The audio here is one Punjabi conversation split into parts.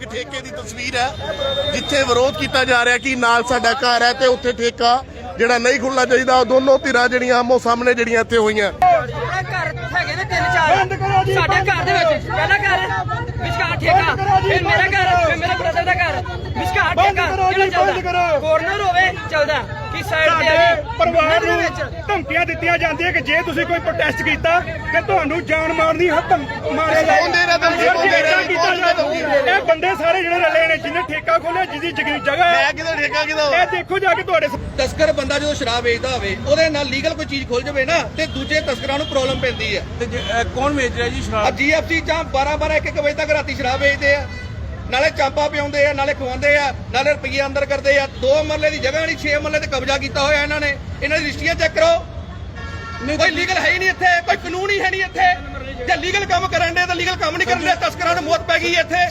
ਠੇਕੇ ਦੀ ਤਸਵੀਰ ਹੈ ਜਿੱਥੇ ਵਿਰੋਧ ਕੀਤਾ ਜਾ ਰਿਹਾ ਕਿ ਨਾਲ ਸਾਡਾ ਘਰ ਹੈ ਤੇ ਉੱਥੇ ਠੇਕਾ ਜਿਹੜਾ ਨਹੀਂ ਖੁੱਲਣਾ ਚਾਹੀਦਾ ਉਹ ਦੋਨੋਂ ਧਿਰਾਂ ਜਿਹੜੀਆਂ ਆਮੋ ਸਾਹਮਣੇ ਜਿਹੜੀਆਂ ਇੱਥੇ ਹੋਈਆਂ। ਆਪਣੇ ਘਰ ਹੈਗੇ ਨੇ ਤਿੰਨ ਚਾਰ। ਸਾਡੇ ਘਰ ਦੇ ਵਿੱਚ ਪਹਿਲਾ ਘਰ ਵਿਚਕਾਰ ਠੇਕਾ। ਫਿਰ ਮੇਰਾ ਘਰ ਫਿਰ ਮੇਰੇ ਬ੍ਰਦਰ ਦਾ ਘਰ। ਵਿਚਕਾਰ ਠੇਕਾ ਜਿਹੜਾ ਚੱਲਦਾ। ਕੋਰਨਰ ਹੋਵੇ ਚੱਲਦਾ। ਕਿ ਸਾਈਡ ਤੇ ਆ ਸਾਡੇ ਜੀ। ਪਰਿਵਾਰ ਨੂੰ ਦੇ ਵਿੱਚ ਧਮਕੀਆਂ ਦਿੱਤੀਆਂ ਜਾਂਦੀਆਂ ਕਿ ਜੇ ਤੁਸੀਂ ਕੋਈ ਪ੍ਰੋਟੈਸਟ ਕੀਤਾ ਕਿ ਤੁਹਾਨੂੰ ਜਾਨ ਮਾਰਨ ਹੱਥ ਮਾਰਿਆ ਜਾਏਗਾ। ਇਹ ਬੰਦੇ ਸਾਰੇ ਜਿਹੜੇ ਰਲੇ ਨੇ ਜਿਹਨੇ ਠੇਕਾ ਖੋਲਿਆ ਜਿਹਦੀ ਜਗੀ ਜਗ੍ਹਾ ਹੈ। ਮੈਂ ਕਿਤੇ ਠੇਕਾ ਕਿਦਾ ਇਹ ਦੇਖੋ ਜਾ ਕੇ ਤੁਹਾਡੇ ਤਸਕਰ ਬੰਦਾ ਜਦੋਂ ਸ਼ਰਾਬ ਵੇਚਦਾ ਹੋਵੇ ਉਹਦੇ ਨਾਲ ਲੀਗਲ ਕੋਈ ਚੀਜ਼ ਖੁੱਲ ਜਾਵੇ ਨਾ ਤੇ ਦੂਜੇ ਤਸਕਰਾਂ ਨੂੰ ਪ੍ਰੋਬਲਮ ਪੈਂਦੀ ਹੈ। ਤੇ ਜੇ- ਕੌਣ ਵੇਚ ਰਿਹਾ ਜੀ ਸ਼ਰਾਬ? ਜੀਐਫਸੀ ਜਾਂ 12 12 1 1 ਵਜੇ ਤੱਕ ਰਾਤੀ ਸ਼ਰਾਬ ਵੇਚਦੇ ਆ। ਚਾਂਪਾ ਪਿਆਉਂਦੇ ਆ ਨਾਲੇ ਖਵਾਉਂਦੇ ਆ ਨਾਲੇ ਰੁਪਈਏ ਅੰਦਰ ਕਰਦੇ ਆ। ਦੋ ਮਰਲੇ ਦੀ ਜਗ੍ਹਾ ਨਹੀਂ 6 ਮਰਲੇ ਤੇ ਕਬਜ਼ਾ ਕੀਤਾ ਹੋਇਆ ਇਹਨਾਂ ਨੇ। ਇਹਨਾਂ ਦੀ ਰਜਿਸਟਰੀਆਂ ਚੈੱਕ ਕਰੋ। ਕੋਈ ਲੀਗਲ ਹੈ ਹੀ ਨਹੀਂ ਇੱਥੇ ਕੋਈ ਕਾਨੂੰਨ ਹੀ ਹੈ ਨਹੀਂ ਇੱਥੇ। ਜੇ ਲੀਗਲ ਕੰਮ ਕਰਨ ਦੇ ਤਾਂ ਲੀਗਲ ਕੰਮ ਨਹੀਂ ਕਰਨ ਦੇ ਤਸਕਰਾਂ ਨੂੰ ਮੌਤ ਪੈ ਗਈ ਇੱਥੇ।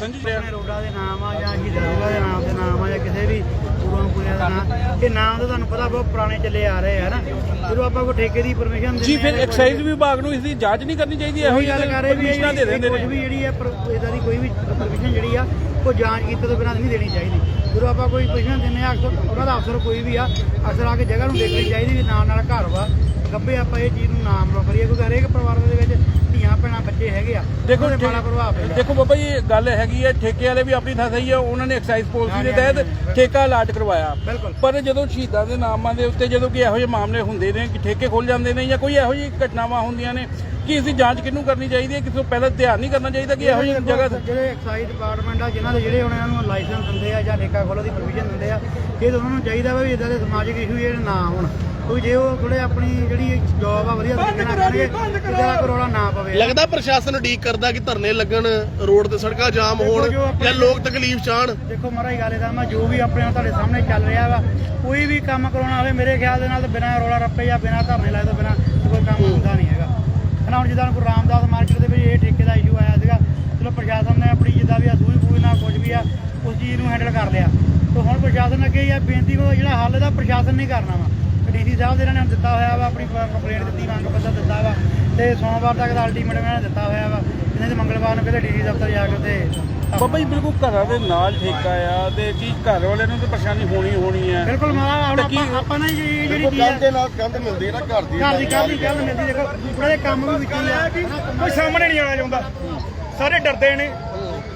ਰੋਡਾਂ ਦੇ ਨਾਮ ਆ ਜਾਂ ਹੀਰਾ ਦੇ ਨਾਮ ਦੇ ਨਾਮ ਆ ਜਾਂ ਕਿਸੇ ਵੀ ਗੁਰੂਆਂ ਪੁਰਿਆਂ ਦਾ ਨਾਮ ਇਹ ਨਾਮ ਤਾਂ ਤੁਹਾਨੂੰ ਪਤਾ ਬਹੁਤ ਪੁਰਾਣੇ ਚੱਲੇ ਆ ਰਹੇ ਆ ਨਾ। ਜਦੋਂ ਆਪਾਂ ਕੋਈ ਠੇਕੇ ਦੀ ਪਰਮਿਸ਼ਨ ਜੀ ਫਿਰ ਐਕਸਾਈਜ਼ ਵਿਭਾਗ ਨੂੰ ਇਸ ਦੀ ਜਾਂਚ ਨਹੀਂ ਕਰਨੀ ਚਾਹੀਦੀ ਇਹੋ ਉਹੀ ਗੱਲ ਕਰ ਰਹੇ ਵੀ ਪਰਮਿਸ਼ਨਾਂ ਦੇ ਦਿੰਦੇ ਕੁਝ ਨੇ ਵੀ ਜਿਹੜੀ ਹੈ ਇਹਦਾ ਦੀ ਕੋਈ ਵੀ ਪਰਮਿਸ਼ਨ ਜਿਹੜੀ ਆ ਉਹ ਜਾਂਚ ਕੀਤੇ ਤੋਂ ਬਿਨਾਂ ਨਹੀਂ ਦੇਣੀ ਚਾਹੀਦੀ। ਜਦੋਂ ਆਪਾਂ ਕੋਈ ਪਰਮਿਸ਼ਨ ਦਿੰਦੇ ਆ ਅਕਸਰ ਉਹਨਾਂ ਦਾ ਅਫਸਰ ਕੋਈ ਵੀ ਆ ਅਕਸਰ ਆ ਕੇ ਜਗ੍ਹਾ ਨੂੰ ਦੇਖਣੀ ਚਾਹੀਦੀ ਵੀ ਨਾਲ ਨਾਲ ਘਰ ਵਾ। ਗੱਬੇ ਆਪਾਂ ਇਹ ਚੀਜ਼ ਨੂੰ ਨਾਮ ਨਾ ਕਰੀਏ ਕਿਉਂਕਿ ਹਰੇਕ ਪਰਿਵਾਰ ਦੇ ਵਿੱਚ ਧੀਆਂ ਭੈਣਾਂ ਬੱਚੇ ਹੈਗੇ ਆ ਦੇਖੋ ਉਹਨਾਂ ਤੇ ਮਾੜਾ ਪ੍ਰਭਾਵ ਪੈਂਦਾ। ਦੇਖੋ ਬਾਬਾ ਜੀ ਗੱਲ ਹੈਗੀ ਹੈ ਠੇਕੇ ਵਾਲੇ ਵੀ ਆਪਣੀ ਥਾਂ ਸਹੀ ਹੈ ਉਹਨਾਂ ਨੇ ਐਕਸਾਈਜ਼ ਪਾਲਿਸੀ ਦੇ ਤਹਿਤ ਠੇਕਾ ਅਲਾਟ ਕਰਵਾਇਆ। ਬਿਲਕੁਲ। ਪਰ ਜਦੋਂ ਸ਼ਹੀਦਾਂ ਦੇ ਨਾਮਾਂ ਦੇ ਉੱਤੇ ਜਦੋਂ ਕਿ ਇਹੋ ਜਿਹੇ ਮਾਮਲੇ ਹੁੰਦੇ ਨੇ ਕਿ ਠੇਕੇ ਖੁੱਲ ਜਾਂਦੇ ਨੇ ਜਾਂ ਕੋਈ ਇਹੋ ਜਿਹੀ ਘਟਨਾਵਾਂ ਹੁੰਦੀਆਂ ਨੇ ਕਿ ਇਸ ਦੀ ਜਾਂਚ ਕਿਹਨੂੰ ਕਰਨੀ ਚਾਹੀਦੀ ਹੈ? ਕਿਸੇ ਪਹਿਲਾਂ ਧਿਆਨ ਨਹੀਂ ਕਰਨਾ ਚਾਹੀਦਾ ਕਿ ਇਹੋ ਜਿਹੀ ਜਗ੍ਹਾ ਜਿਹੜੇ ਐਕਸਾਈਜ਼ ਡਿਪਾਰਟਮੈਂਟ ਆ ਜਿਨ੍ਹਾਂ ਦੇ ਜਿਹੜੇ ਹੁਣ ਇਹਨਾਂ ਨੂੰ ਲਾਇਸੈਂਸ ਦਿੰਦੇ ਆ ਜਾਂ ਠੇਕਾ ਖੋਲ੍ਹਣ ਦੀ ਪਰਮਿਸ਼ਨ ਦਿੰਦੇ ਆ ਤਾਂ ਉਹਨਾਂ ਨੂੰ ਚਾਹੀਦਾ ਵੀ ਇਦਾਂ ਦੇ ਸਮਾਜਿਕ ਇਸ਼ੂ ਜਿਹੜੇ ਨਾ ਹੋਣ। ਕੋਈ ਜੇ ਉਹ ਥੋੜੇ ਆਪਣੀ ਜਿਹੜੀ ਜੌਬ ਆ ਵਧੀਆ ਤਰੀਕੇ ਨਾਲ ਕਰਨਗੇ ਇਹਦਾ ਦਾ ਕਰੋੜਾ ਨਾ ਪਵੇ। ਲੱਗਦਾ ਪ੍ਰਸ਼ਾਸਨ ਉਡੀਕ ਕਰਦਾ ਕਿ ਧਰਨੇ ਲੱਗਣ ਰੋਡ ਤੇ ਸੜਕਾਂ ਜਾਮ ਹੋਣ ਜਾਂ ਲੋਕ ਤਕਲੀਫ ਚਾਹਣ ਦੇਖੋ ਮਹਾਰਾਜ ਗੱਲ ਇਹਦਾ ਮੈਂ ਜੋ ਵੀ ਆਪਣੇ ਨਾਲ ਤੁਹਾਡੇ ਸਾਹਮਣੇ ਚੱਲ ਰਿਹਾ ਵਾ ਕੋਈ ਵੀ ਕੰਮ ਕਰਾਉਣਾ ਹੋਵੇ ਮੇਰੇ ਖਿਆਲ ਦੇ ਨਾਲ ਤਾਂ ਬਿਨਾਂ ਰੋਲਾ ਰੱਪੇ ਜਾਂ ਬਿਨਾਂ ਧਰਨੇ ਲਾਏ ਤੋਂ ਬਿਨਾਂ ਕੋਈ ਕੰਮ ਹੁੰਦਾ ਨਹੀਂ ਹੈਗਾ। ਹਨਾ ਹੁਣ ਜਿੱਦਾਂ ਗੁਰੂ ਰਾਮਦਾਸ ਮਾਰਕੀਟ ਦੇ ਵਿੱਚ ਇਹ ਠੇਕੇ ਦਾ ਇਸ਼ੂ ਆਇਆ ਸੀਗਾ ਚਲੋ ਪ੍ਰਸ਼ਾਸਨ ਨੇ ਆਪਣੀ ਜਿੱਦਾਂ ਵੀ ਆ ਸੂਈ ਬੂਈ ਨਾਲ ਕੁਝ ਵੀ ਆ ਉਸ ਚੀਜ਼ ਨੂੰ ਹੈਂਡਲ ਕਰ ਲਿਆ। ਤੇ ਹੁਣ ਪ੍ਰਸ਼ਾਸਨ ਅੱਗੇ ਇਹ ਆ ਬੇਨਤੀ ਕੋ ਜਿਹੜਾ ਹੱਲ ਦਾ ਪ੍ਰਸ਼ਾਸਨ ਨਹੀਂ ਕਰਨਾ ਵਾ। ਡੀਸੀ ਸਾਹਿਬ ਦੇ ਇਹਨਾਂ ਨੇ ਦਿੱਤਾ ਹੋਇਆ ਵਾ ਆਪਣੀ ਕੰਪਲੇਂਟ ਦਿੱਤੀ ਮੰਗ ਪੱਤਰ ਦਿੱਤਾ ਵਾ ਤੇ ਸੋਮਵਾਰ ਤੱਕ ਦਾ ਅਲਟੀਮੇਟਮ ਇਹਨਾਂ ਨੇ ਦਿੱਤਾ ਹੋਇਆ ਵਾ। ਇਹਨਾਂ ਦੇ ਮੰਗਲਵਾਰ ਨੂੰ ਕਹਿੰਦੇ ਡੀਸੀ ਦਫ਼ਤਰ ਜਾ ਕੇ ਤੇ ਬਾਬਾ ਜੀ ਬਿਲਕੁਲ ਘਰਾਂ ਦੇ ਨਾਲ ਠੇਕਾ ਆ ਤੇ ਕੀ ਘਰ ਵਾਲਿਆਂ ਨੂੰ ਤਾਂ ਪਰੇਸ਼ਾਨੀ ਹੋਣੀ ਹੋਣੀ ਹੈ ਬਿਲਕੁਲ ਮਾਰਾ ਹੁਣ ਆਪਾਂ ਆਪਾਂ ਨਾ ਜਿਹੜੀ ਚੀਜ਼ ਆ ਨਾਲ ਕੰਧ ਮਿਲਦੀ ਹੈ ਨਾ ਘਰ ਦੀ ਘਰ ਦੀ ਕੱਲ ਦੀ ਕੱਲ ਮਿਲਦੀ ਦੇਖੋ ਉਹਨਾਂ ਦੇ ਕੰਮ ਵੀ ਵਿੱਚ ਹੀ ਆ ਕੋਈ ਸਾਹਮਣੇ ਨਹੀਂ ਆਣਾ ਚਾਹੁੰਦਾ ਸਾਰੇ ਡਰਦੇ ਨੇ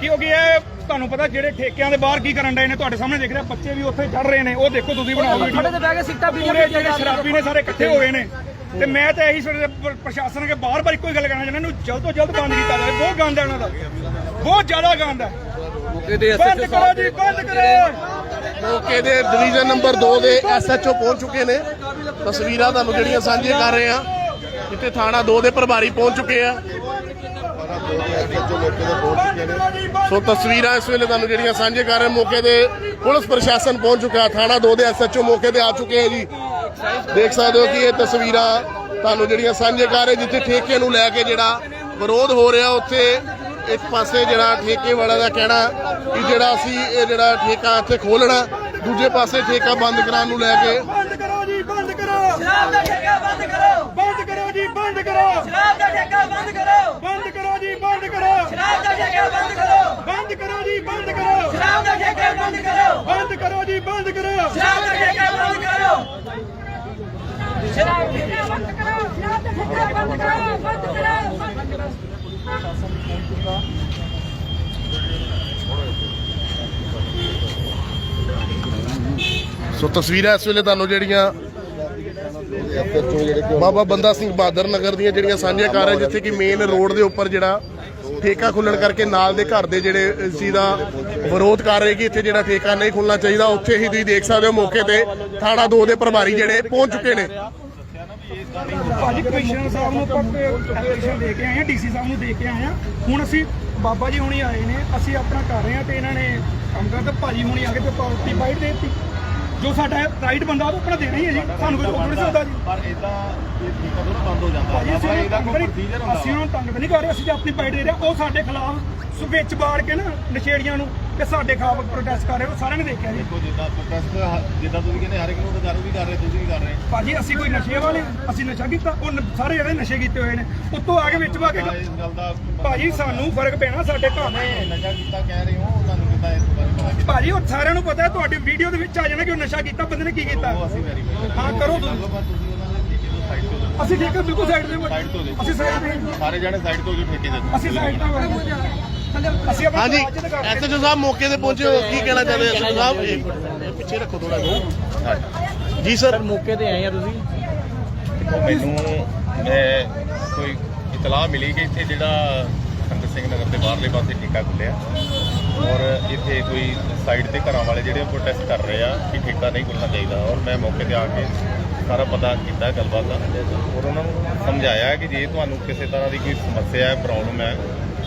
ਕਿਉਂਕਿ ਇਹ ਤੁਹਾਨੂੰ ਪਤਾ ਜਿਹੜੇ ਠੇਕਿਆਂ ਦੇ ਬਾਹਰ ਕੀ ਕਰਨ ਡਏ ਨੇ ਤੁਹਾਡੇ ਸਾਹਮਣੇ ਦੇਖ ਰਹੇ ਬੱਚੇ ਵੀ ਉੱਥੇ ਚੜ ਰਹੇ ਨੇ। ਉਹ ਦੇਖੋ ਤੁਸੀਂ ਬਣਾਓ ਵੀਡੀਓ ਤੇ ਬਹਿ ਕੇ ਸਿੱਟਾ ਪੀ ਪੂਰੇ ਜਿਹੜੇ ਸ਼ਰਾਬੀ ਨੇ ਸਾਰੇ ਇਕੱਠੇ ਹੋਏ ਨੇ। ਤੇ ਮੈਂ ਤਾਂ ਇਹੀ ਸੋਚਦਾ ਪ- ਪ੍ਰਸ਼ਾਸਨ ਅੱਗੇ ਬਾਰ-ਬਾਰ ਇੱਕੋ ਹੀ ਗੱਲ ਕਹਿਣਾ ਚਾਹੁੰਦਾ ਇਹਨੂੰ ਜਲਦ ਤੋਂ ਜਲਦ ਬੰਦ ਕੀਤਾ ਜਾਵੇ। ਬਹੁਤ ਗੰਦ ਹੈ ਇਹਨਾਂ ਦਾ। ਬਹੁਤ ਜ਼ਿਆਦਾ ਗੰਦ ਹੈ। ਬੰਦ ਕਰੋ ਜੀ ਬੰਦ ਕਰੋ। ਮੌਕੇ ਦੇ ਡਿਵੀਜ਼ਨ ਨੰਬਰ 2 ਦੇ ਐਸਐਚਓ ਪਹੁੰਚ ਚੁੱਕੇ ਨੇ। ਤਸਵੀਰਾਂ ਤੁਹਾਨੂੰ ਜਿਹੜੀਆਂ ਸਾਂਝੀਆਂ ਕਰ ਰਹੇ ਆ ਜਿੱਥੇ ਥਾਣਾ 2 ਦੇ ਪ੍ਰਭਾਰੀ ਪਹੁੰਚ ਚੁੱਕੇ ਆ। ਸੋ ਤਸਵੀਰਾਂ ਇਸ ਵੇਲੇ ਤੁਹਾਨੂੰ ਜਿਹੜੀਆਂ ਸਾਂਝੇ ਕਰ ਰਹੇ ਮੌਕੇ ਦੇ ਪੁਲਿਸ ਪ੍ਰਸ਼ਾਸਨ ਪਹੁੰਚ ਚੁੱਕਾ ਥਾਣਾ 2 ਦੇ ਐਸਐਚਓ ਮੌਕੇ ਤੇ ਆ ਚੁੱਕੇ ਆ ਜੀ। ਦੇਖ ਸਕਦੇ ਹੋ ਕਿ ਇਹ ਤਸਵੀਰਾਂ ਤੁਹਾਨੂੰ ਜਿਹੜੀਆਂ ਸਾਂਝੇ ਕਰ ਰਹੇ, ਜਿੱਥੇ ਠੇਕੇ ਨੂੰ ਲੈ ਕੇ ਜਿਹੜਾ ਵਿਰੋਧ ਹੋ ਰਿਹਾ, ਉੱਥੇ ਇੱਕ ਪਾਸੇ ਜਿਹੜਾ ਠੇਕੇ ਵਾਲਾ ਦਾ ਕਹਿਣਾ ਕਿ ਜਿਹੜਾ ਅਸੀਂ ਇਹ ਜਿਹੜਾ ਠੇਕਾ ਇੱਥੇ ਖੋਲਣਾ ਦੂਜੇ ਪਾਸੇ ਠੇਕਾ ਬੰਦ ਕਰਾਉਣ ਨੂੰ ਲੈ ਕੇ ਕਰੋ ਜੀ ਬੰਦ ਕਰੋ ਸ਼ਰਾਬ ਦਾ ਠੇਕਾ ਬੰਦ ਕਰੋ ਬੰਦ ਕਰੋ ਜੀ ਬੰਦ ਕਰੋ ਸ਼ਰਾਬ ਦਾ ਠੇਕਾ ਬੰਦ ਕਰੋ ਬੰਦ ਕਰੋ ਜੀ ਬੰਦ ਕਰੋ ਸ਼ਰਾਬ ਦਾ ਠੇਕਾ ਬੰਦ ਕਰੋ ਬੰਦ ਕਰੋ ਜੀ ਬੰਦ ਕਰੋ ਸ਼ਰਾਬ ਦਾ ਠੇਕਾ ਬੰਦ ਕਰੋ ਬੰਦ ਕਰੋ ਜੀ ਬੰਦ ਕਰੋ ਸ਼ਰਾਬ ਦਾ ਠੇਕਾ ਬੰਦ ਕਰੋ ਸ਼ਰਾਬ ਦਾ ਠੇਕਾ ਬੰਦ ਕਰੋ ਸ਼ਰਾਬ ਦਾ ਠੇਕਾ ਬੰਦ ਕਰੋ ਬੰਦ ਕਰੋ ਬੰਦ ਕਰੋ ਸੋ ਤਸਵੀਰਾਂ ਇਸ ਵੇਲੇ ਤੁਹਾਨੂੰ ਜਿਹੜੀਆਂ ਬਾਬਾ ਬੰਦਾ ਸਿੰਘ ਬਹਾਦਰ ਨਗਰ ਦੀਆਂ ਜਿਹੜੀਆਂ ਸਾਂਝੀਆਂ ਕਰ ਜਿੱਥੇ ਕਿ ਮੇਨ ਰੋਡ ਦੇ ਉੱਪਰ ਜਿਹੜਾ ਠੇਕਾ ਖੁੱਲਣ ਕਰਕੇ ਨਾਲ ਦੇ ਘਰ ਦੇ ਜਿਹੜੇ ਇਸ ਦਾ ਵਿਰੋਧ ਕਰ ਰਹੇ ਕਿ ਇੱਥੇ ਜਿਹੜਾ ਠੇਕਾ ਨਹੀਂ ਖੁੱਲਣਾ ਚਾਹੀਦਾ, ਉੱਥੇ ਹੀ ਤੁਸੀਂ ਦੇਖ ਸਕਦੇ ਹੋ ਮੌਕੇ ਤੇ ਥਾਣਾ 2 ਦੇ ਪ੍ਰਭਾਰੀ ਜਿਹੜੇ ਪਹੁੰਚ ਚੁੱਕੇ ਨੇ। ਭਾਜੀ, ਕਮਿਸ਼ਨਰ ਸਾਹਿਬ ਨੂੰ ਆਪਾਂ ਐਪਲੀਕੇਸ਼ਨ ਦੇ ਕੇ ਆਏ ਆ ਡੀਸੀ ਸਾਹਿਬ ਨੂੰ ਦੇ ਕੇ ਆਏ ਆ ਹੁਣ ਅਸੀਂ ਬਾਬਾ ਜੀ ਹੁਣੀ ਆਏ ਨੇ, ਅਸੀਂ ਆਪਣਾ ਕਰ ਰਹੇ ਆ ਤੇ ਇਹਨਾਂ ਨੇ ਕੰਮ ਕਰਦਾ ਭਾਜੀ ਹੁਣੀ ਆ ਕੇ ਤੇ ਪਾਰਟੀ ਬਾਈਟ ਦੇ ਜੋ ਸਾਡਾ ਰਾਈਟ ਬੰਦਾ ਉਹ ਆਪਣਾ ਦੇਣਾ ਹੀ ਹੈ ਜੀ। ਸਾਨੂੰ ਕੋਈ ਰੋਕ ਨਹੀਂ ਸਕਦਾ ਜੀ। ਪਰ ਇਦਾਂ ਇਹ ਠੀਕਾ ਥੋੜਾ ਬੰਦ ਹੋ ਜਾਂਦਾ। ਆਪਾਂ ਇਹਦਾ ਕੋਈ ਨਹੀਂ ਪ੍ਰੋਸੀਜਰ ਹੁੰਦਾ। ਅਸੀਂ ਉਹਨੂੰ ਤੰਗ ਨਹੀਂ ਕਰ ਰਹੇ ਅਸੀਂ ਜੇ ਆਪਣੀ ਬਾਈਟ ਦੇ ਰਹੇ ਉਹ ਸਾਡੇ ਖਿਲਾਫ ਵਿੱਚ ਬਾੜ ਕੇ ਨਾ ਨਸ਼ੇੜੀਆਂ ਨੂੰ ਤੇ ਸਾਡੇ ਖਿਲਾਫ ਪ੍ਰੋਟੈਸਟ ਕਰ ਰਹੇ ਉਹ ਸਾਰਿਆਂ ਨੇ ਦੇਖਿਆ ਜੀ। ਦੇਖੋ ਜਿੱਦਾਂ ਪ੍ਰੋਟੈਸਟ ਜਿੱਦਾਂ ਤੁਸੀਂ ਕਹਿੰਦੇ ਹਰ ਇੱਕ ਨੂੰ ਤਾਂ ਵੀ ਕਰ ਰਹੇ ਤੁਸੀਂ ਵੀ ਕਰ ਰਹੇ। ਭਾਜੀ ਅਸੀਂ ਕੋਈ ਨਸ਼ੇ ਵਾਲੇ ਅਸੀਂ ਨਸ਼ਾ ਕੀਤਾ। ਉਹ ਨ- ਸਾਰੇ ਜਿਹੜੇ ਨਸ਼ੇ ਕੀਤੇ ਹੋਏ ਨੇ। ਉੱਤੋਂ ਆ ਕੇ ਵਿੱਚ ਵਾ ਕੇ ਭਾਜੀ ਸਾਨੂੰ ਫ਼ਰਕ ਪੈਣਾ ਸਾਡੇ ਘਰ ਨਸ਼ਾ ਕੀਤਾ ਕਹਿ ਰਹੇ ਹੋ ਤੁਹਾਨੂੰ ਕਿੱਦਾਂ ਉਹ ਸਾਰਿਆਂ ਨੂੰ ਪਤਾ ਹੈ ਤੁਹਾਡੀ ਵੀਡੀਓ ਦੇ ਵਿੱਚ ਆ ਜਾਣਾ ਕਿ ਉਹ ਨਸ਼ਾ ਕੀਤਾ ਬੰਦੇ ਨੇ ਕੀ ਕੀਤਾ? ਉਹ ਅਸੀਂ ਵੈਰੀਫਾਈ ਹਾਂ। ਕਰੋ ਤੁਸੀਂ। ਗੱਲਬਾਤ ਤੁਸੀਂ ਉਹਨਾਂ ਦੇ ਠੇਕੇ ਤੋਂ ਸਾਈਡ ਤੋਂ ਦਿਓ। ਅਸੀਂ ਠੀਕ ਹੈ ਬਿਲਕੁਲ ਸਾਈਡ ਦੇ ਸਾਈਡ ਤੋਂ ਦਿਓ। ਅਸੀਂ ਸਾਈਡ ਤੇ ਸਾਰੇ ਜਣੇ ਸਾਈਡ ਤੋਂ ਜੋ ਠੇਕੇ ਦੇ ਅਸੀਂ ਸਾਈਡ ਤੇ ਅਸੀਂ ਆਪਣਾ ਹਾਂਜੀ ਹਾਂ। ਐਸਐਚਓ ਸਾਹਿਬ ਮੌਕੇ ਤੇ ਪਹੁੰਚੇ ਹੋ ਕੀ ਕਹਿਣਾ ਚਾਹੁੰਦੇ ਐਸਐਚਓ ਸਾਹਿਬ ਇਹ ਪਿੱਛੇ ਰੱਖੋ ਥੋੜਾ ਜਿਹਾ। ਜੀ ਸਰ। ਮੌਕੇ ਤੇ ਆਏ ਆ ਤੁਸੀਂ? ਉਹ ਮੈਨੂੰ ਮੈਂ ਕੋਈ ਇਤਲਾਹ ਮਿਲੀ ਕਿ ਇੱਥੇ ਜਿਹੜਾ ਸੰਗਤ ਸਿੰਘ ਨਗਰ ਦੇ ਬਾਹਰਲੇ ਪਾਸੇ ਠੇਕਾ ਖੁੱਲਿਆ ਔਰ ਇੱਥੇ ਕੋਈ ਸਾਈਡ ਤੇ ਘਰਾਂ ਵਾਲੇ ਜਿਹੜੇ ਪ੍ਰੋਟੈਸਟ ਕਰ ਰਹੇ ਆ ਕਿ ਠੇਕਾ ਨਹੀਂ ਖੁੱਲਣਾ ਚਾਹੀਦਾ। ਔਰ ਮੈਂ ਮੌਕੇ ਤੇ ਆ ਕੇ ਸਾਰਾ ਪਤਾ ਕੀਤਾ, ਗੱਲਬਾਤ ਦਾ। ਔਰ ਉਹਨਾਂ ਨੂੰ ਸਮਝਾਇਆ ਕਿ ਜੇ ਤੁਹਾਨੂੰ ਕਿਸੇ ਤਰ੍ਹਾਂ ਦੀ ਕੋਈ ਸਮੱਸਿਆ ਹੈ ਪ੍ਰੋਬਲਮ ਹੈ,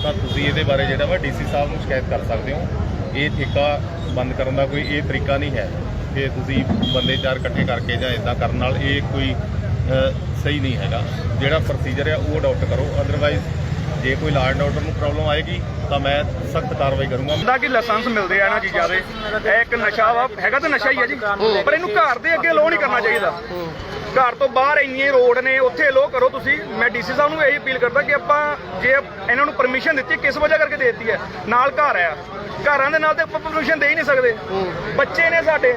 ਤਾਂ ਤੁਸੀਂ ਇਹਦੇ ਬਾਰੇ ਜਿਹੜਾ ਵਾ ਡੀਸੀ ਸਾਹਿਬ ਨੂੰ ਸ਼ਿਕਾਇਤ ਕਰ ਸਕਦੇ ਹੋ। ਇਹ ਠੇਕਾ ਬੰਦ ਕਰਨ ਦਾ ਕੋਈ ਇਹ ਤਰੀਕਾ ਨਹੀਂ ਹੈ ਕਿ ਤੁਸੀਂ ਬੰਦੇ ਚਾਰ ਇਕੱਠੇ ਕਰਕੇ ਜਾਂ ਇਦਾਂ ਕਰਨ ਨਾਲ ਇਹ ਕੋਈ ਸਹੀ ਨਹੀਂ ਹੈਗਾ। ਜਿਹੜਾ ਪ੍ਰੋਸੀਜਰ ਹੈ ਉਹ ਅਡਾਪਟ ਕਰੋ। ਅਦਰਵਾਈਜ਼ ਜੇ ਕੋਈ ਲਾਅ ਐਂਡ ਆਰਡਰ ਨੂੰ ਪ੍ਰੋਬਲਮ ਆਏਗੀ ਤਾਂ ਮੈਂ ਸਖਤ ਕਾਰਵਾਈ ਕਰੂੰਗਾ। ਹੁੰਦਾ ਕਿ ਲਾਇਸੈਂਸ ਮਿਲਦੇ ਆ ਇਹਨਾਂ ਚੀਜ਼ਾਂ ਦੇ ਇਹ ਇੱਕ ਨਸ਼ਾ ਵਾ ਹੈਗਾ ਤਾਂ ਨਸ਼ਾ ਹੀ ਆ ਜੀ। ਪਰ ਇਹਨੂੰ ਘਰ ਦੇ ਅੱਗੇ ਲੋ ਨਹੀਂ ਕਰਨਾ ਚਾਹੀਦਾ। ਘਰ ਤੋਂ ਬਾਹਰ ਇੰਨੇ ਰੋਡ ਨੇ ਉੱਥੇ ਲੋ ਕਰੋ ਤੁਸੀਂ। ਮੈਂ ਡੀਸੀ ਸਾਹਿਬ ਨੂੰ ਇਹੀ ਅਪੀਲ ਕਰਦਾ ਕਿ ਆਪਾਂ ਜੇ ਇਹਨਾਂ ਨੂੰ ਪਰਮਿਸ਼ਨ ਦਿੱਤੀ ਕਿਸ ਵਜ੍ਹਾ ਕਰਕੇ ਦੇ ਦਿੱਤੀ ਹੈ? ਨਾਲ ਘਰ ਆ ਘਰਾਂ ਦੇ ਨਾਲ ਤੇ ਆਪਾਂ ਪਰਮਿਸ਼ਨ ਦੇ ਹੀ ਨਹੀਂ ਸਕਦੇ। ਬੱਚੇ ਨੇ ਸਾਡੇ।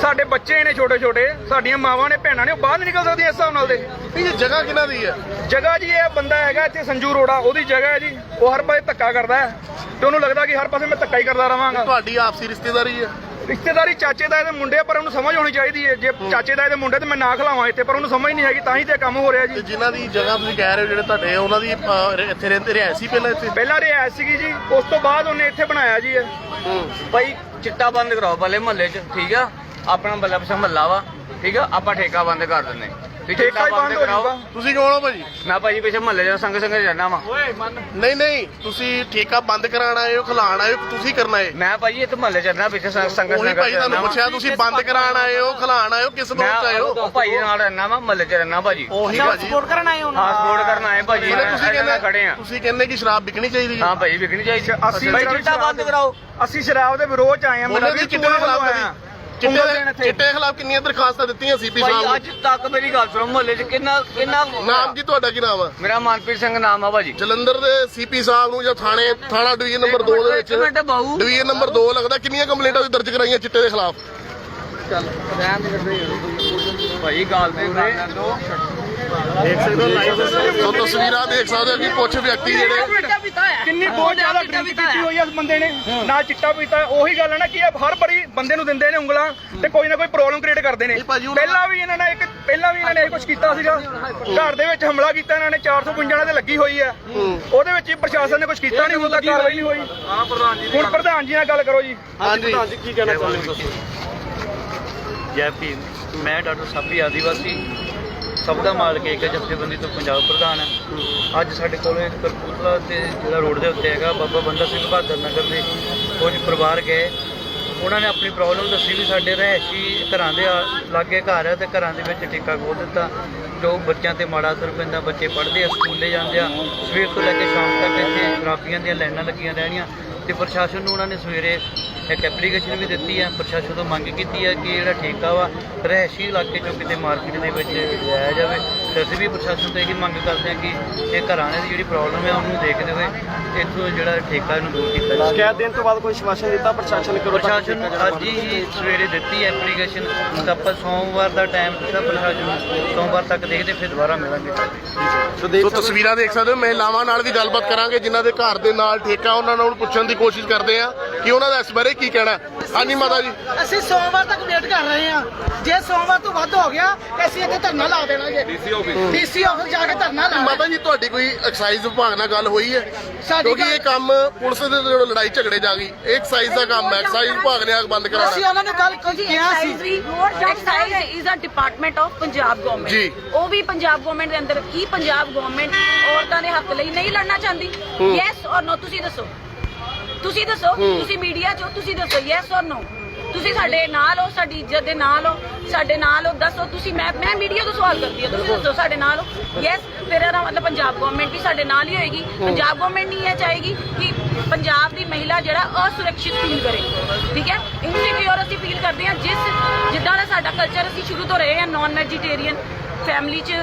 ਸਾਡੇ ਬੱਚੇ ਨੇ ਛੋਟੇ ਛੋਟੇ ਸਾਡੀਆਂ ਮਾਵਾਂ ਨੇ ਭੈਣਾਂ ਨੇ ਉਹ ਬਾਹਰ ਨਹੀਂ ਨਿਕਲ ਸਕਦੀਆਂ ਇਸ ਹਿਸਾਬ ਨਾਲ ਦੇ। ਇਹ ਜਗ੍ਹਾ ਕਿਹਨਾਂ ਦੀ ਹੈ? ਜਗ੍ਹਾ ਜੀ ਇਹ ਬੰਦਾ ਹੈਗਾ ਇੱਥੇ ਸੰਜੂ ਰੋੜਾ ਉਹਦੀ ਜਗ੍ਹਾ ਹੈ ਜੀ। ਉਹ ਹਰ ਪਾਸੇ ਧੱਕਾ ਕਰਦਾ ਹੈ। ਤੇ ਉਹਨੂੰ ਲੱਗਦਾ ਕਿ ਹਰ ਪਾਸੇ ਮੈਂ ਧੱਕਾ ਹੀ ਕਰਦਾ ਰਵਾਂਗਾ ਤੁਹਾਡੀ ਆਪਸੀ ਰਿਸ਼ਤੇਦਾਰੀ ਹੈ। ਰਿਸ਼ਤੇਦਾਰੀ ਚਾਚੇ ਦਾ ਇਹਦੇ ਮੁੰਡੇ ਪਰ ਉਹਨੂੰ ਸਮਝ ਹੋਣੀ ਚਾਹੀਦੀ ਹੈ। ਜੇ ਚਾਚੇ ਦਾ ਇਹਦੇ ਮੁੰਡੇ ਤੇ ਮੈਂ ਨਾ ਖਿਲਾਵਾਂ ਇੱਥੇ ਪਰ ਉਹਨੂੰ ਸਮਝ ਨਹੀਂ ਹੈਗੀ ਤਾਂ ਹੀ ਤੇ ਕੰਮ ਹੋ ਰਿਹਾ ਤੇ ਜੀ ਜਿਨ੍ਹਾਂ ਦੀ ਜਗ੍ਹਾ ਤੁਸੀਂ ਕਹਿ ਰਹੇ ਹੋ ਜਿਹੜੇ ਤੁਹਾਡੇ ਉਹਨਾਂ ਦੀ ਰ- ਇੱਥੇ ਰਹਿੰਦੇ ਰਿਹਾਇਸ਼ੀ ਪਹਿਲਾਂ ਇੱਥੇ? ਪਹਿਲਾਂ ਰਿਆਇਤ ਸੀਗੀ ਜੀ ਉਸ ਤੋਂ ਬਾਅਦ ਉਹਨੇ ਇੱਥੇ ਬਣਾਇਆ ਜੀ ਇਹ। ਭਾਈ ਚਿੱਟਾ ਬੰਦ ਕਰਾਓ ਪਹਿਲੇ ਮਹੱਲੇ 'ਚ ਠੀਕ ਆ? ਆਪਣਾ ਬੱਲਾ ਪਛਾ ਮਹੱਲਾ ਵਾ ਠੀਕ ਆ? ਆਪਾਂ ਠੇਕਾ ਬੰਦ ਕਰ ਦਿੰਨੇ ਵੀ ਠੇਕਾ ਹੀ ਬੰਦ ਹੋ ਜਾਊਗਾ। ਤੁਸੀਂ ਕੌਣ ਹੋ ਭਾਜੀ? ਮੈਂ ਭਾਜੀ ਪਿੱਛੇ ਮਹੱਲੇ 'ਚ ਸੰਗ ਸੰਗ ਰਹਿਣਾ ਵਾ। ਨਹੀਂ ਨਹੀਂ ਤੁਸੀਂ ਠੇਕਾ ਬੰਦ ਕਰਾਉਣ ਆਏ ਹੋ ਖਿਲਾਣ ਆਏ ਹੋ ਤੁਸੀਂ ਕਰਨਾ ਹੈ ਮੈਂ ਭਾਜੀ ਇੱਥੇ ਮਹੱਲੇ 'ਚ ਰਹਿਣਾ ਪਿੱਛੇ ਸੰਗ ਸੰਗ ਉਹੀ ਭਾਜੀ ਤੁਹਾਨੂੰ ਪੁੱਛਿਆ ਤੁਸੀਂ ਬੰਦ ਕਰਾਉਣ ਆਏ ਹੋ ਖਿਲਾਣ ਆਏ ਹੋ ਕਿਸ ਮੈਂ ਚ ਆਏ ਹੋ? ਭਾਈ ਨਾਲ ਰਹਿਣਾ ਵਾ ਮਹੱਲੇ 'ਚ ਰਹਿਣਾ ਭਾਜੀ। ਉਹੀ ਭਾਜੀ। ਕਰਨ ਆਏ ਹਾਂ ਸਪੋਰਟ ਕਰਨ ਆਏ ਭਾਜੀ। ਤੁਸੀਂ ਨਾਲ ਖੜੇ ਕਹਿੰਦੇ ਆ। ਤੁਸੀਂ ਕਹਿੰਦੇ ਕਿ ਸ਼ਰਾਬ ਵਿਕਣੀ ਚਾਹੀਦੀ ਹੈ। ਹਾਂ ਭਾਈ ਵਿਕਣੀ ਚਾਹੀਦੀ। ਅਸੀਂ ਭਾਈ ਚਿੱਟਾ ਬੰਦ ਕਰਾਓ। ਅਸੀਂ ਸ਼ਰਾਬ ਦੇ ਵਿਰੋਧ ਚ ਆਏ ਹਾਂ ਉਹਨੇ ਦੀ ਚਿੱਟੇ ਦੇ ਖਿਲਾਫ ਆਇਆ ਕਦੀ? ਚਿੱਟੇ ਦੇ ਚਿੱਟੇ ਖਿਲਾਫ ਕਿੰਨੀਆਂ ਦਰਖਾਸਤਾਂ ਦਿੱਤੀਆਂ ਸੀਪੀ ਭਾਈ ਸਾਹਿਬ ਅੱਜ ਤੱਕ ਮੇਰੀ ਗੱਲ ਸੁਣੋ ਮਹੱਲੇ 'ਚ ਕਿੰਨਾ ਕਿੰਨਾ ਨਾਮ ਜੀ ਤੁਹਾਡਾ ਕੀ ਨਾਮ ਹੈ ਮੇਰਾ ਮਨਪ੍ਰੀਤ ਸਿੰਘ ਨਾਮ ਆ ਭਾਜੀ। ਜਲੰਧਰ ਦੇ ਸੀਪੀ ਸਾਹਿਬ ਨੂੰ ਜਾਂ ਥਾਣੇ ਥਾਣਾ ਡਿਵੀਜ਼ਨ ਨੰਬਰ 2 ਦੇ ਵਿੱਚ ਡਿਵੀਜ਼ਨ ਨੰਬਰ 2 ਲੱਗਦਾ। ਕਿੰਨੀਆਂ ਕੰਪਲੇਂਟਾਂ ਤੁਸੀਂ ਦਰਜ ਕਰਾਈਆਂ ਚਿੱਟੇ ਦੇ ਖਿਲਾਫ? ਭਾਈ ਗੱਲ ਦੇਖ ਸਕਦੇ ਹੋ ਲਾਈਵ ਸੋ ਤਸਵੀਰਾਂ ਦੇਖ ਸਕਦੇ ਹੋ ਕਿ ਕੁਝ ਵਿਅਕਤੀ ਜਿਹੜੇ ਕਿੰਨੀ ਬਹੁਤ ਜ਼ਿਆਦਾ ਡਰਿੰਕ ਕੀਤੀ ਹੋਈ ਹੈ ਇਸ ਬੰਦੇ ਨੇ। ਨਾਲ ਚਿੱਟਾ ਪੀਤਾ ਉਹੀ ਗੱਲ ਹੈ ਨਾ ਕਿ ਇਹ ਹਰ ਬੜੀ ਬੰਦੇ ਨੂੰ ਦਿੰਦੇ ਨੇ ਉਂਗਲਾਂ ਤੇ ਕੋਈ ਨਾ ਕੋਈ ਪ੍ਰੋਬਲਮ ਕ੍ਰੀਏਟ ਕਰਦੇ ਨੇ। ਪਹਿਲਾਂ ਵੀ ਇਹਨਾਂ ਨੇ ਇੱਕ ਪਹਿਲਾਂ ਵੀ ਇਹਨਾਂ ਨੇ ਇਹ ਕੁਝ ਕੀਤਾ ਸੀਗਾ। ਘਰ ਦੇ ਵਿੱਚ ਹਮਲਾ ਕੀਤਾ ਇਹਨਾਂ ਨੇ 450 ਜਣਾਂ ਤੇ ਲੱਗੀ ਹੋਈ ਹੈ। ਉਹਦੇ ਵਿੱਚ ਹੀ ਪ੍ਰਸ਼ਾਸਨ ਨੇ ਕੁਝ ਕੀਤਾ ਨਹੀਂ ਹੁਣ ਤੱਕ ਕਾਰਵਾਈ ਨਹੀਂ ਹੋਈ। ਹਾਂ ਪ੍ਰਧਾਨ ਜੀ ਹੁਣ ਪ੍ਰਧਾਨ ਜੀ ਨਾਲ ਗੱਲ ਕਰੋ ਜੀ। ਹਾਂਜੀ। ਜੈ ਭੀਮ ਮੈਂ ਡਾਕਟਰ ਸਾਬੀ ਆਦੀਵਾਸੀ। ਸਭ ਦਾ ਮਾਲਕ ਏਕ ਜਥੇਬੰਦੀ ਤੋਂ ਪੰਜਾਬ ਪ੍ਰਧਾਨ ਹੈ। ਅੱਜ ਸਾਡੇ ਕੋਲ ਇੱਕ ਕਰਪੂਤਲਾ ਤੇ ਜਿਹੜਾ ਰੋਡ ਦੇ ਉੱਤੇ ਹੈਗਾ, ਬਾਬਾ ਬੰਦਾ ਸਿੰਘ ਬਹਾਦਰ ਨਗਰ ਦੇ ਕੁਝ ਪਰਿਵਾਰ ਗਏ ਉਹਨਾਂ ਨੇ ਆਪਣੀ ਪ੍ਰੋਬਲਮ ਦੱਸੀ ਵੀ ਸਾਡੇ ਰਹਿਸ਼ੀ ਘਰਾਂ ਦੇ ਲਾਗੇ ਘਰ ਹੈ ਤੇ ਘਰਾਂ ਦੇ ਵਿੱਚ ਠੇਕਾ ਖੋਲ ਦਿੱਤਾ। ਜੋ ਬੱਚਿਆਂ ਤੇ ਮਾੜਾ ਅਸਰ ਪੈਂਦਾ, ਬੱਚੇ ਪੜ੍ਹਦੇ ਆ, ਸਕੂਲੇ ਜਾਂਦੇ ਆ। ਸਵੇਰ ਤੋਂ ਲੈ ਕੇ ਸ਼ਾਮ ਤੱਕ ਇੱਥੇ ਸ਼ਰਾਬੀਆਂ ਦੀਆਂ ਲਾਈਨਾਂ ਲੱਗੀਆਂ ਰਹਿਣੀਆਂ ਤੇ ਪ੍ਰਸ਼ਾਸਨ ਨੂੰ ਉਹਨਾਂ ਨੇ ਸਵੇਰੇ ਇੱਕ ਐਪਲੀਕੇਸ਼ਨ ਵੀ ਦਿੱਤੀ ਹੈ ਪ੍ਰਸ਼ਾਸਨ ਤੋਂ ਮੰਗ ਕੀਤੀ ਆ ਕਿ ਜਿਹੜਾ ਠੇਕਾ ਵਾ ਰਹਿਸ਼ੀ ਇਲਾਕੇ ਚੋਂ ਕਿਤੇ ਮਾਰਕੀਟ ਦੇ ਵਿੱਚ ਲਿਆਇਆ ਜਾਵੇ। ਤੇ ਅਸੀਂ ਵੀ ਪ੍ਰਸ਼ਾਸਨ ਤੋਂ ਇਹੀ ਮੰਗ ਕਰਦੇ ਹਾਂ ਕਿ ਇਹ ਘਰਾਂ ਦੀ ਜਿਹੜੀ ਪ੍ਰੋਬਲਮ ਹੈ ਉਹਨੂੰ ਦੇਖਦੇ ਹੋਏ ਇੱਥੋਂ ਜਿਹੜਾ ਠੇਕਾ ਇਹਨੂੰ ਦੂਰ ਕੀਤਾ ਜਾਵੇ। ਸ਼ਿਕਾਇਤ ਦੇਣ ਤੋਂ ਬਾਅਦ ਕੋਈ ਸ਼ਵਾਸ਼ਨ ਦਿੱਤਾ ਪ੍ਰਸ਼ਾਸਨ ਕਰੋ ਪ੍ਰਸ਼ਾਸਨ ਨੂੰ ਅੱਜ ਹੀ ਸਵੇਰੇ ਦਿੱਤੀ ਐਪਲੀਕੇਸ਼ਨ ਤਾਂ ਆਪਾਂ ਸੋਮਵਾਰ ਦਾ ਟਾਈਮ ਦਿੱਤਾ ਪ੍ਰਸ਼ਾਸਨ ਨੂੰ ਸੋਮਵਾਰ ਤੱਕ ਦੇਖਦੇ ਫਿਰ ਦੁਬਾਰਾ ਮਿਲਾਂਗੇ। ਸੋ ਤਸਵੀਰਾਂ ਦੇਖ ਸਕਦੇ ਹੋ ਮਹਿਲਾਵਾਂ ਨਾਲ ਵੀ ਗੱਲਬਾਤ ਕਰਾਂਗੇ ਜਿਨ੍ਹਾਂ ਦੇ ਘਰ ਦੇ ਨਾਲ ਠੇਕਾ ਉਹਨਾਂ ਨਾਲ ਪੁੱਛਣ ਦੀ ਕੋਸ਼ਿਸ਼ ਕਰਦੇ ਆ ਕਿ ਉਹਨਾਂ ਦਾ ਇਸ ਬਾਰੇ ਕੀ ਕਹਿਣਾ ਹੈ। ਹਾਂਜੀ ਮਾਤਾ ਜੀ। ਅਸੀਂ ਸੋਮਵਾਰ ਤੱਕ ਵੇਟ ਕਰ ਰਹੇ ਹਾਂ। ਜੇ ਸੋਮਵਾਰ ਤੋਂ ਵੱਧ ਹੋ ਗਿਆ ਤਾਂ ਅਸੀਂ ਇੱਥੇ ਧਰਨਾ ਲਾ ਦੇਣਾ ਜੀ। ਡੀਸੀ ਆਫਿਸ ਡੀਸੀ ਆਫਿਸ ਜਾ ਕੇ ਧਰਨਾ ਲਾਣਾ ਮਾਤਾ ਜੀ ਤੁਹਾਡੀ ਕੋਈ ਐਕਸਾਈਜ਼ ਵਿਭਾਗ ਨਾਲ ਗੱਲ ਹੋਈ ਹੈ? ਸਾਡੀ ਕਿਉਂਕਿ ਗੱਲ- ਇਹ ਕੰਮ ਪੁਲਿਸ ਦੇ ਜਦੋਂ ਲੜਾਈ ਝਗੜੇ ਜਾ ਗਈ। ਇਹ ਐਕਸਾਈਜ਼ ਦਾ ਕੰਮ ਹੈ। ਐਕਸਾਈਜ਼ ਵਿਭਾਗ ਨੇ ਅੱਗ ਬੰਦ ਅਸੀਂ ਕਰਾਉਣਾ ਉਹਨਾਂ ਨੂੰ ਕੱਲ ਕਿਹਾ ਸੀ। Excise is a department of Punjab government ਜੀ। ਉਹ ਵੀ ਪੰਜਾਬ ਗਵਰਨਮੈਂਟ ਦੇ ਅੰਦਰ। ਕੀ ਪੰਜਾਬ ਗਵਰਨਮੈਂਟ ਔਰਤਾਂ ਦੇ ਹੱਕ ਲਈ ਨਹੀਂ ਲੜਨਾ ਚਾਹੁੰਦੀ। ਯੈਸ ਔਰ ਨੋ ਤੁਸੀਂ ਦੱਸੋ। ਤੁਸੀਂ ਦੱਸੋ। ਤੁਸੀਂ ਮੀਡੀਆ ਚੋ ਤੁਸੀਂ ਦੱਸੋ। ਯੈਸ ਔਰ ਨੋ ਤੁਸੀਂ ਸਾਡੇ ਨਾਲ ਹੋ, ਸਾਡੀ ਇੱਜ਼ਤ ਦੇ ਨਾਲ ਹੋ, ਸਾਡੇ ਨਾਲ ਹੋ, ਦੱਸੋ ਤੁਸੀਂ, ਮੈਂ ਮੈਂ ਮੀਡੀਆ ਤੋਂ ਸਵਾਲ ਕਰਦੀ ਹਾਂ, ਤੁਸੀਂ ਦੱਸੋ ਸਾਡੇ ਨਾਲ ਹੋ। ਯੈਸ ਫਿਰ ਇਹਦਾ ਮਤਲਬ ਪੰਜਾਬ ਗਵਰਨਮੈਂਟ ਵੀ ਸਾਡੇ ਨਾਲ ਹੀ ਹੋਏਗੀ। ਪੰਜਾਬ ਗਵਰਨਮੈਂਟ ਨਹੀਂ ਇਹ ਚਾਹੇਗੀ ਕਿ ਪੰਜਾਬ ਦੀ ਮਹਿਲਾ ਜਿਹੜਾ ਅਸੁਰੱਖਿਤ ਫੀਲ ਕਰੇ। ਠੀਕ ਹੈ? ਇਨਸਿਕਿਉਰ ਅਸੀਂ ਫੀਲ ਕਰਦੇ ਹਾਂ, ਜਿਸ, ਜਿੱਦਾਂ ਦਾ ਸਾਡਾ ਕਲਚਰ ਅਸੀਂ ਸ਼ੁਰੂ ਤੋਂ ਰਹੇ ਹਾਂ ਨਾਨ ਵੈਜੀਟੇਰੀਅਨ ਫੈਮਿਲੀ 'ਚ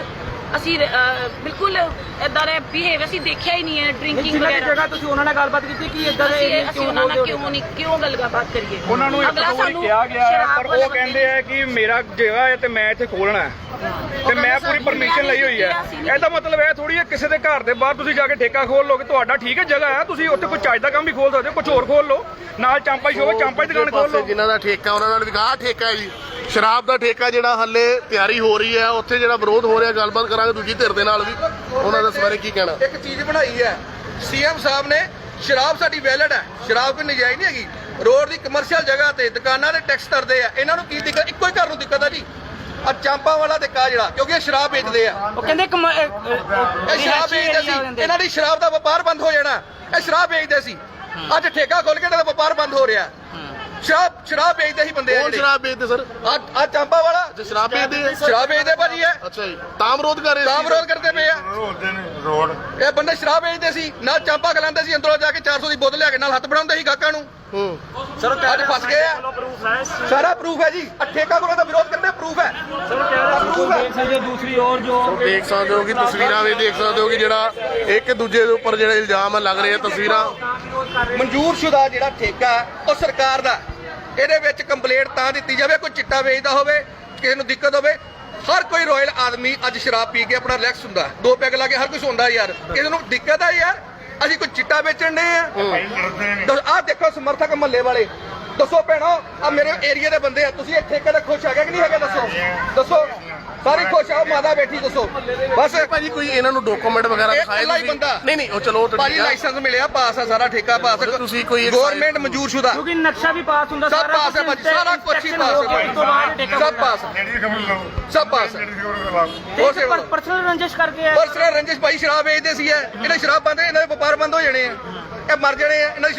ਅਸੀਂ ਅਹ, ਬਿਲਕੁਲ ਇਦਾਂ ਦੇ ਬਿਹੇਵ ਅਸੀਂ ਦੇਖਿਆ ਹੀ ਨਹੀਂ ਹੈ ਡਰਿੰਕਿੰਗ ਜਿਨ੍ਹਾਂ ਦੀ ਵਗੈਰਾ। ਜਗ੍ਹਾ ਤੁਸੀਂ ਉਹਨਾਂ ਨਾਲ ਗੱਲਬਾਤ ਕੀਤੀ ਕਿ ਇਦਾਂ ਦੇ ਅਸੀਂ ਅਸੀਂ ਉਹਨਾਂ ਨਾਲ ਕਿਉਂ ਨਹੀਂ ਕਿਉਂ ਗੱਲਬਾਤ ਕਰੀਏ? ਉਹਨਾਂ ਨੂੰ ਇੱਕ ਅਗਲਾ ਦੋ ਵਾਰੀ ਸਾਨੂੰ ਕਿਹਾ ਗਿਆ ਹੈ ਸ਼ਰਾਬ ਪਰ ਵਾਲੇ ਉਹ ਕਹਿੰਦੇ ਆ ਕਿ ਮੇਰਾ ਜਗ੍ਹਾ ਹੈ ਤੇ ਮੈਂ ਇੱਥੇ ਖੋਲਣਾ ਹੈ। ਤੇ ਮੈਂ ਪੂਰੀ ਪਰਮਿਸ਼ਨ ਲਈ ਹੋਈ ਹੈ। ਇਹਦਾ ਮਤਲਬ ਇਹ ਥੋੜੀ ਹੈ ਕਿਸੇ ਦੇ ਘਰ ਦੇ ਬਾਹਰ ਤੁਸੀਂ ਜਾ ਕੇ ਠੇਕਾ ਖੋਲ ਲੋਗੇ ਤੁਹਾਡਾ ਠੀਕ ਹੈ ਜਗ੍ਹਾ ਹੈ ਤੁਸੀਂ ਉੱਥੇ ਕੋਈ ਚੱਜ ਦਾ ਕੰਮ ਵੀ ਖੋਲ ਸਕਦੇ ਹੋ ਕੁਝ ਹੋਰ ਖੋਲ ਲਓ। ਨਾਲ ਚਾਂਪਾ ਹੀ ਹੋਵੇ ਚਾਂਪਾ ਦੀ ਦੁਕਾਨ ਖੋਲ ਲਓ। ਜਿਨ੍ਹਾਂ ਦਾ ਠੇਕਾ ਉਹਨਾਂ ਨਾਲ ਵਿਗਾਹ ਠੇਕਾ ਹੈ ਜੀ। ਸ਼ਰਾਬ ਦਾ ਠੇਕਾ ਜਿਹੜਾ ਹੱਲੇ ਤਿਆਰੀ ਹੋ ਰਹੀ ਹੈ ਉੱਥੇ ਜਿਹੜਾ ਵਿਰੋਧ ਹੋ ਰਿਹਾ ਗੱਲਬਾਤ ਕਰਾਂਗੇ ਦੂਜੀ ਧਿਰ ਦੇ ਨਾਲ ਵੀ। ਉਹਨਾਂ ਦਾ ਇਸ ਬਾਰੇ ਕੀ ਕਹਿਣਾ? ਇੱਕ ਚੀਜ਼ ਬਣਾਈ ਹੈ। ਸੀਐਮ ਸਾਹਿਬ ਨੇ ਸ਼ਰਾਬ ਸਾਡੀ ਵੈਲਿਡ ਹੈ। ਸ਼ਰਾਬ ਕੋਈ ਨਜਾਇਜ਼ ਨਹੀਂ ਹੈਗੀ। ਰੋਡ ਦੀ ਕਮਰਸ਼ੀਅਲ ਜਗ੍ਹਾ ਤੇ ਦੁਕਾਨਾਂ ਦੇ ਟੈਕਸ ਕਰਦੇ ਆ। ਇਹਨਾਂ ਨੂੰ ਕੀ ਦਿੱਕਤ? ਇੱਕੋ ਹੀ ਘਰ ਨੂੰ ਦਿੱਕਤ ਆ ਜੀ। ਆ ਚਾਂਪਾ ਵਾਲਾ ਤੇ ਕਾ ਜਿਹੜਾ ਕਿਉਂਕਿ ਇਹ ਸ਼ਰਾਬ ਵੇਚਦੇ ਆ। ਉਹ ਕਹਿੰਦੇ ਇਹ ਸ਼ਰਾਬ ਵੇਚਦੇ ਸੀ। ਇਹਨਾਂ ਦੀ ਸ਼ਰਾਬ ਦਾ ਵਪਾਰ ਬੰਦ ਹੋ ਜਾਣਾ। ਇਹ ਸ਼ਰਾਬ ਵੇਚਦੇ ਸੀ। ਅੱਜ ਠੇਕਾ ਖੋਲ ਕੇ ਇਹਨਾਂ ਦਾ ਵਪਾਰ ਬੰਦ ਹੋ ਰਿਹਾ। ਸ਼ਰਾਬ ਸ਼ਰਾਬ ਵੇਚਦੇ ਸੀ ਬੰਦੇ ਆ ਕੌਣ ਜਿਹੜੇ। ਸ਼ਰਾਬ ਵੇਚਦੇ ਸਰ? ਆ ਆ ਚਾਂਪਾ ਵਾਲਾ। ਤੇ ਸ਼ਰਾਬ ਵੇਚਦੇ ਆ ਸ਼ਰਾਬ ਵੇਚਦੇ ਭਾਜੀ ਇਹ। ਅੱਛਾ ਜੀ। ਤਾਂ ਵਿਰੋਧ ਕਰ ਰਹੇ ਤਾਂ ਸੀ ਵਿਰੋਧ ਕਰਦੇ ਪਏ ਆ। ਰੋਡ ਇਹ ਬੰਦੇ ਸ਼ਰਾਬ ਵੇਚਦੇ ਸੀ। ਨਾਲ ਚਾਂਪਾ ਖਲਾਉਂਦੇ ਸੀ ਅੰਦਰੋਂ ਜਾ ਕੇ 400 ਦੀ ਬੋਤਲ ਲਿਆ ਕੇ ਨਾਲ ਹੱਥ ਬਣਾਉਂਦੇ ਸੀ ਗਾਹਕਾਂ ਨੂੰ। ਹੂੰ। ਅੱਜ ਫਸ ਗਏ ਆ। ਸਾਰਾ ਪ੍ਰੂਫ ਹੈ ਜੀ। ਆ ਠੇਕਾ ਕੋਲੋਂ ਦਾ ਵਿਰੋਧ ਕਰਦੇ ਪ੍ਰੂਫ ਹੈ। ਪ੍ਰੂਫ ਹੈ। ਦੂਸਰੀ ਔਰ ਜੋ ਦੇਖ ਸਕਦੇ ਹੋ ਕਿ ਤਸਵੀਰਾਂ ਵੀ ਦੇਖ ਸਕਦੇ ਹੋ ਕਿ ਜਿਹੜਾ ਇੱਕ ਦੂਜੇ ਦੇ ਉੱਪਰ ਜਿਹੜਾ ਇਲਜ਼ਾਮ ਲੱਗ ਰਹੇ ਆ ਤਸਵੀਰਾਂ। ਮਨਜ਼ੂਰਸ਼ੁਦਾ ਜਿਹੜਾ ਠੇਕਾ ਹੈ, ਉਹ ਸਰਕਾਰ ਦਾ ਇਹਦੇ ਵਿੱਚ ਕੰਪਲੇਂਟ ਤਾਂ ਦਿੱਤੀ ਜਾਵੇ, ਕੋਈ ਚਿੱਟਾ ਵੇਚਦਾ ਹੋਵੇ, ਕਿਸੇ ਨੂੰ ਦਿੱਕਤ ਹੋਵੇ, ਹਰ ਕੋਈ ਰਾਇਲ ਆਦਮੀ ਅੱਜ ਸ਼ਰਾਬ ਪੀ ਕੇ ਆਪਣਾ ਰਿਲੈਕਸ ਹੁੰਦਾ। ਦੋ ਪੈਗ ਲਾ ਕੇ ਹਰ ਕੋਈ ਸੌਂਦਾ ਯਾਰ, ਕਿਸੇ ਨੂੰ ਦਿੱਕਤ ਆ ਯਾਰ, ਅਸੀਂ ਕੋਈ ਚਿੱਟਾ ਵੇਚਣ ਨੇ ਆ। ਆਹ ਦੇਖੋ ਸਮਰਥਕ ਮਹੱਲੇ ਵਾਲੇ, ਦੱਸੋ ਭੈਣੋ ਆ ਮੇਰੇ ਏਰੀਆ ਦੇ ਬੰਦੇ ਆ, ਤੁਸੀਂ ਇੱਥੇ ਕਦੇ ਖੁਸ਼ ਹੈਗੇ ਕਿ ਨਹੀਂ ਹੈਗੇ, ਦੱਸੋ ਦੱਸੋ। ਸਾਰੇ ਖੁਸ਼ ਆ ਮਾਤਾ ਬੈਠੀ ਦੱਸੋ। ਬਸ ਭਾਜੀ ਕੋਈ ਇਹਨਾਂ ਨੂੰ ਡਾਕੂਮੈਂਟ ਵਗੈਰਾ ਦਿਖਾਏ। ਨਹੀਂ ਨਹੀਂ ਉਹ ਚਲੋ ਭਾਜੀ ਆ। ਲਾਇਸੈਂਸ ਮਿਲਿਆ ਪਾਸ ਆ ਸਾਰਾ ਠੇਕਾ ਪਾਸ ਤੁਸੀਂ ਕੋਈ ਗਵਰਨਮੈਂਟ ਮਨਜ਼ੂਰਸ਼ੁਦਾ। ਕਿਉਂਕਿ ਨਕਸ਼ਾ ਵੀ ਪਾਸ ਹੁੰਦਾ ਸਭ ਪਾਸ ਹੈ ਭਾਜੀ ਸਾਰਾ ਕੁਝ ਹੀ ਪਾਸ ਹੈ ਸਭ ਪਾਸ ਹੈ। ਸਭ ਪਾਸ ਹੈ ਪਰਸਨਲ ਰੰਜਿਸ਼ ਕਰਕੇ ਹੈ ਪਰਸਨਲ ਰੰਜਿਸ਼ ਭਾਈ ਸ਼ਰਾਬ ਵੇਚਦੇ ਸੀ ਇਹ। ਇਹਨਾਂ ਸ਼ਰਾਬ ਬੰਦ ਇਹਨਾਂ ਦੇ ਵਪਾਰ ਬੰਦ ਹੋ ਜਾਣੇ ਆ। ਇਹ ਮਰ ਜਾਣੇ ਆ ਇਹਨਾਂ ਦੀ